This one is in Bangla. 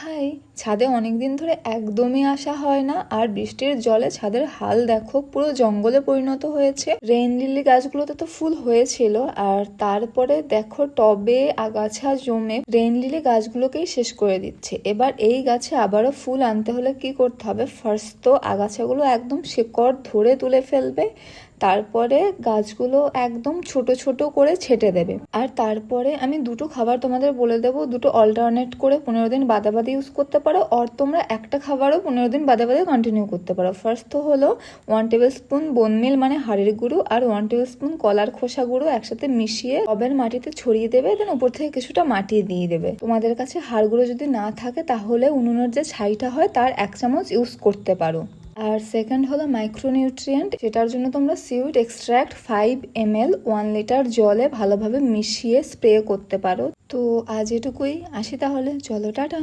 হাই ছাদে অনেক দিন ধরে একদমই আসা হয় না, আর বৃষ্টির জলে ছাদের হাল দেখো পুরো জঙ্গলে পরিণত হয়েছে। রেন লিলি গাছগুলোতে তো ফুল হয়েছিল, আর তারপরে দেখো টবে আগাছা জমে রেন লিলি গাছগুলোকেই শেষ করে দিচ্ছে। এবার এই গাছে আবারও ফুল আনতে হলে কি করতে হবে? ফার্স্ট তো আগাছাগুলো একদম শিকড় ধরে তুলে ফেলবে তারপরে গাছগুলো একদম ছোট ছোট করে ছেটে দেবে। আর তারপরে আমি দুটো খাবার তোমাদের বলে দেবো, দুটো অল্টারনেট করে পনেরো দিন বাদে বাদে ইউজ করতে পারো, আর তোমরা একটা খাবারও পনেরো দিন বাদে বাদে কন্টিনিউ করতে পারো। ফার্স্ট তো হলো ওয়ান টেবিল স্পুন বনমিল মানে হাড়ের গুঁড়ো, আর ওয়ান টেবিল স্পুন কলার খোসা গুঁড়ো একসাথে মিশিয়ে টবের মাটিতে ছড়িয়ে দেবে দেন উপর থেকে কিছুটা মাটি দিয়ে দেবে। তোমাদের কাছে হাড় গুঁড়ো যদি না থাকে, তাহলে উনুনের যে ছাইটা হয়, তার এক চামচ ইউজ করতে পারো। আর সেকেন্ড হলো মাইক্রোনিউট্রিয়েন্ট যেটার জন্য তোমরা seaweed extract five M L one litre জলে ভালোভাবে মিশিয়ে স্প্রে করতে পারো। তো আজ এটুকুই, আসি তাহলে, চলো, টাটা।